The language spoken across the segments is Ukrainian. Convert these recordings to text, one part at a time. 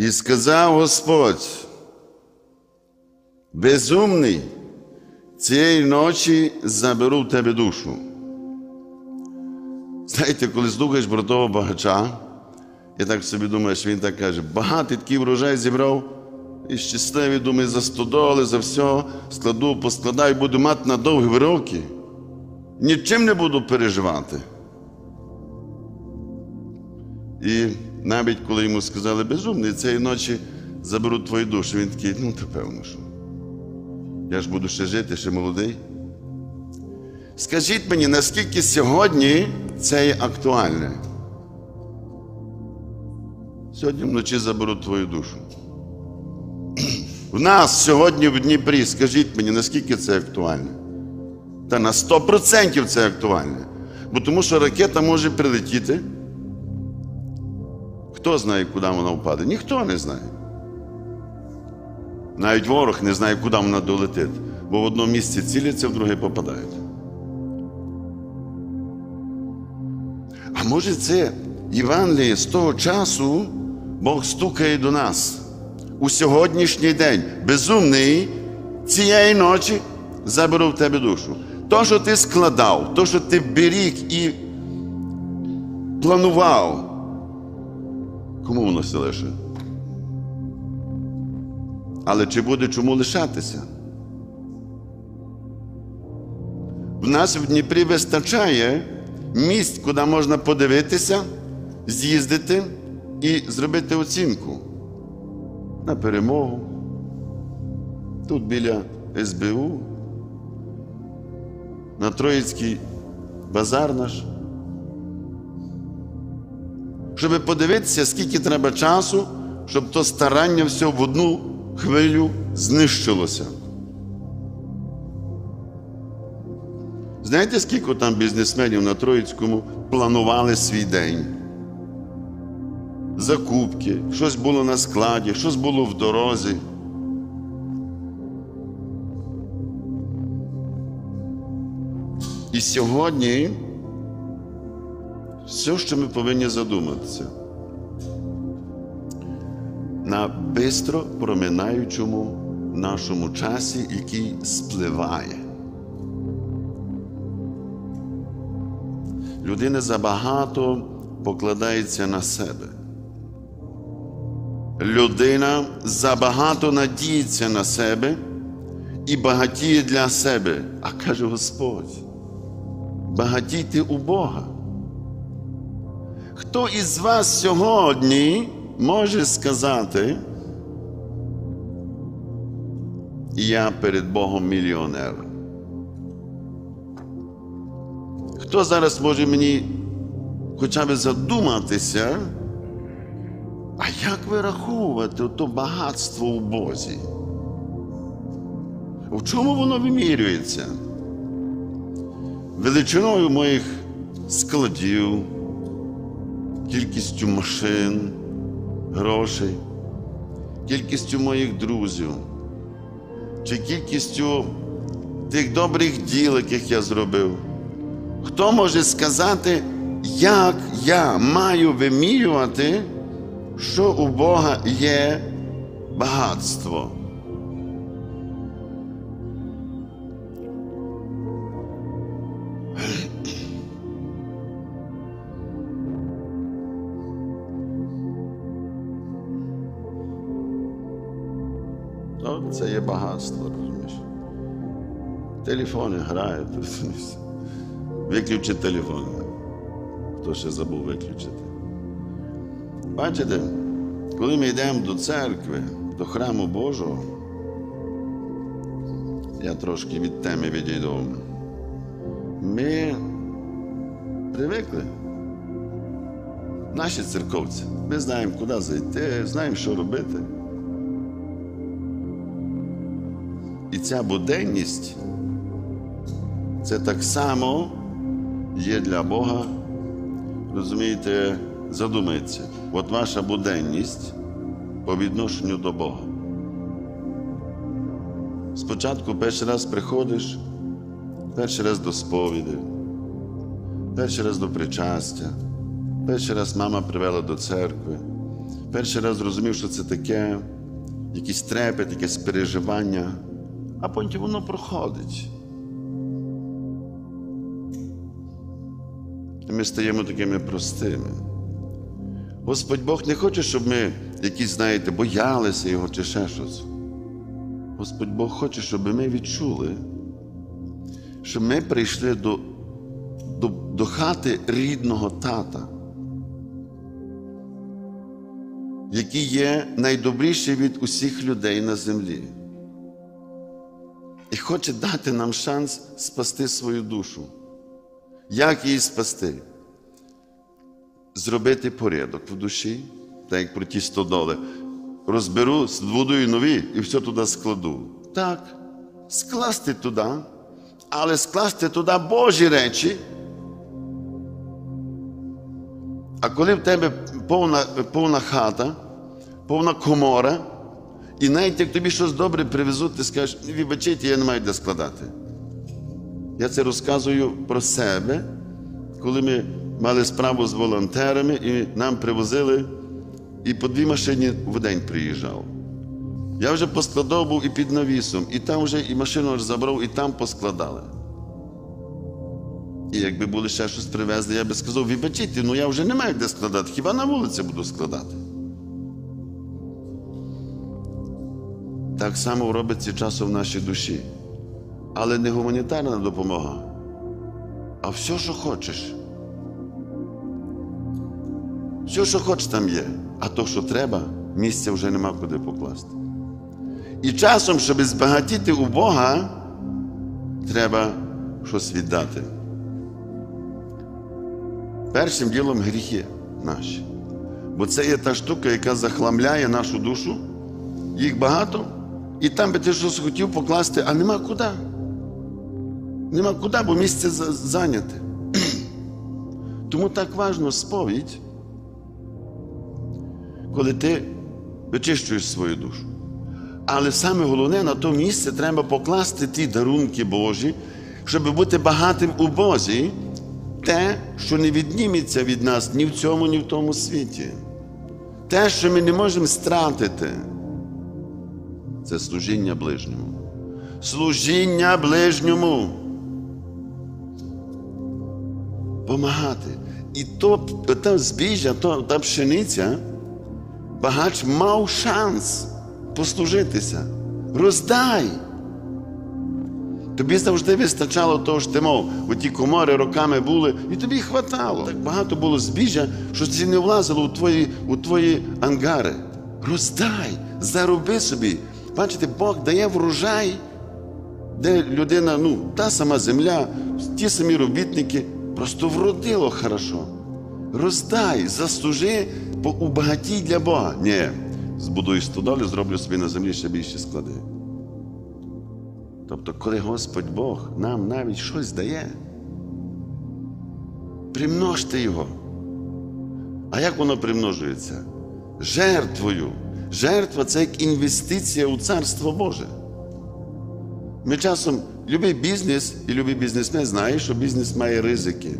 І сказав Господь, безумний, цієї ночі заберу в тебе душу. Знаєте, коли слухаєш про того багача, і так собі думаєш, він так каже, багатий такий врожай зібрав, і щасливий, думає, за стодоли, за все, складу, поскладаю, буду мати на довгі роки. Нічим не буду переживати. І навіть коли йому сказали безумний, цієї ночі заберу твою душу, він такий, ну, то певно, що. Я ж буду ще жити, ще молодий. Скажіть мені, наскільки сьогодні це є актуальне? Сьогодні вночі заберу твою душу. В нас сьогодні в Дніпрі, скажіть мені, наскільки це актуальне? Та на 100% це актуальне. Бо тому що ракета може прилетіти. Хто знає, куди вона впаде? Ніхто не знає. Навіть ворог не знає, куди вона долетить, бо в одному місці ціляться, в друге попадають. А може, це Євангеліє з того часу Бог стукає до нас у сьогоднішній день. Безумний цієї ночі заберу в тебе душу. То, що ти складав, то, що ти беріг і планував, кому воно все лише? Але чи буде чому лишатися? В нас в Дніпрі вистачає місць, куди можна подивитися, з'їздити і зробити оцінку на перемогу. Тут біля СБУ, на Троїцький базар наш. Щоб подивитися, скільки треба часу, щоб то старання все в одну хвилю знищилося. Знаєте, скільки там бізнесменів на Троїцькому планували свій день? Закупки, щось було на складі, щось було в дорозі. І сьогодні все, що ми повинні задуматися, на бистро проминаючому нашому часі, який спливає. Людина забагато покладається на себе. Людина забагато надіється на себе і багатіє для себе. А каже Господь, багатійте у Бога. Хто із вас сьогодні може сказати, я перед Богом мільйонер? Хто зараз може мені хоча б задуматися, а як вираховувати то багатство у Бозі? В чому воно вимірюється? Величиною моїх складів, кількістю машин, грошей, кількістю моїх друзів, чи кількістю тих добрих діл, яких я зробив. Хто може сказати, як я маю вимірювати, що у Бога є багатство? Багатство, розумієш? Телефони грають. розумієш? Виключи телефон. Хто ще забув виключити. Бачите, коли ми йдемо до церкви, до храму Божого, я трошки від теми відійду. Ми привикли. Наші церковці. Ми знаємо, куди зайти, знаємо, що робити. І ця буденність це так само є для Бога. Розумієте, задумайте, от ваша буденність по відношенню до Бога. Спочатку перший раз приходиш, перший раз до сповіді, перший раз до причастя, перший раз мама привела до церкви, Перший раз зрозумів, що це таке, якийсь трепет, якесь переживання, а потім воно проходить. І ми стаємо такими простими. Господь Бог не хоче, щоб ми якісь, знаєте, боялися Його чи ще щось. Господь Бог хоче, щоб ми відчули, що ми прийшли до, до, до хати рідного тата, який є найдобріший від усіх людей на землі. І хоче дати нам шанс спасти свою душу. Як її спасти? Зробити порядок в душі, так як про ті стодоли. Розберу, збудую нові і все туди складу. Так, скласти туди, але скласти туди Божі речі. А коли в тебе повна, повна хата, повна комора, і навіть як тобі щось добре привезуть, ти скажеш, вибачайте, я не маю де складати. Я це розказую про себе, коли ми мали справу з волонтерами і нам привозили, і по дві машині в день приїжджав. Я вже поскладав був і під навісом, і там вже і машину забрав, і там поскладали. І якби були ще щось привезли, я би сказав, вибачіть, ну я вже не маю де складати, хіба на вулиці буду складати. Так само робиться часом в нашій душі. Але не гуманітарна допомога, а все, що хочеш. Все, що хочеш, там є, а то, що треба, місця вже нема куди покласти. І часом, щоб збагатіти у Бога, треба щось віддати. Першим ділом гріхи наші. Бо це є та штука, яка захламляє нашу душу, їх багато, і там би ти щось хотів покласти, а нема куди. Нема куди, бо місце зайняте. Тому так важно сповідь, коли ти вичищуєш свою душу. Але саме головне, на то місце треба покласти ті дарунки Божі, щоб бути багатим у Бозі, те, що не відніметься від нас ні в цьому, ні в тому світі. Те, що ми не можемо стратити, це служіння ближньому. Служіння ближньому. Помагати. І то, та збіжжя, то, та пшениця, багач мав шанс послужитися. Роздай. Тобі завжди вистачало того, що ти мов, бо ті комори роками були, і тобі хватало. Так багато було збіжжя, що це не влазило у твої, у твої ангари. Роздай, зароби собі. Бачите, Бог дає врожай, де людина, ну, та сама земля, ті самі робітники, просто вродило хорошо. Роздай, заслужи, убагатій для Бога. Ні, збудую стодолю, зроблю собі на землі ще більші склади. Тобто, коли Господь Бог нам навіть щось дає, примножте його. А як воно примножується? Жертвою. Жертва це як інвестиція у Царство Боже. Ми часом любий бізнес і любий бізнесмен знає, що бізнес має ризики.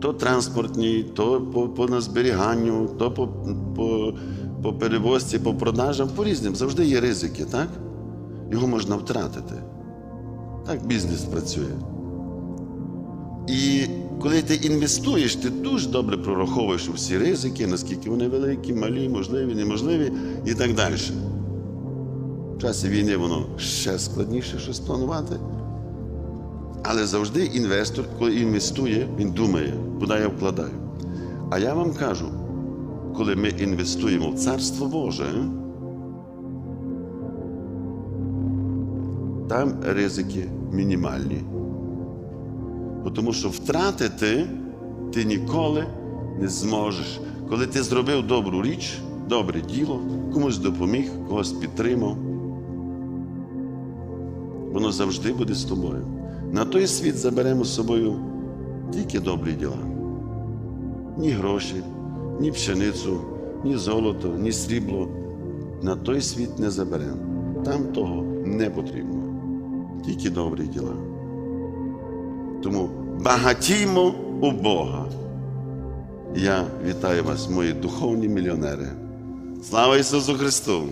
То транспортні, то по, по назберіганню, то по, по, по перевозці, по продажам, по різним. Завжди є ризики, так? Його можна втратити. Так бізнес працює. І коли ти інвестуєш, ти дуже добре прораховуєш всі ризики, наскільки вони великі, малі, можливі, неможливі і так далі. В часі війни воно ще складніше щось планувати. Але завжди інвестор, коли інвестує, він думає, куди я вкладаю. А я вам кажу, коли ми інвестуємо в Царство Боже, там ризики мінімальні. Тому що втратити ти ніколи не зможеш. Коли ти зробив добру річ, добре діло, комусь допоміг, когось підтримав, воно завжди буде з тобою. На той світ заберемо з собою тільки добрі діла. Ні гроші, ні пшеницю, ні золото, ні срібло. На той світ не заберемо. Там того не потрібно. Тільки добрі діла. Тому багатіймо у Бога. Я вітаю вас, мої духовні мільйонери. Слава Ісусу Христу!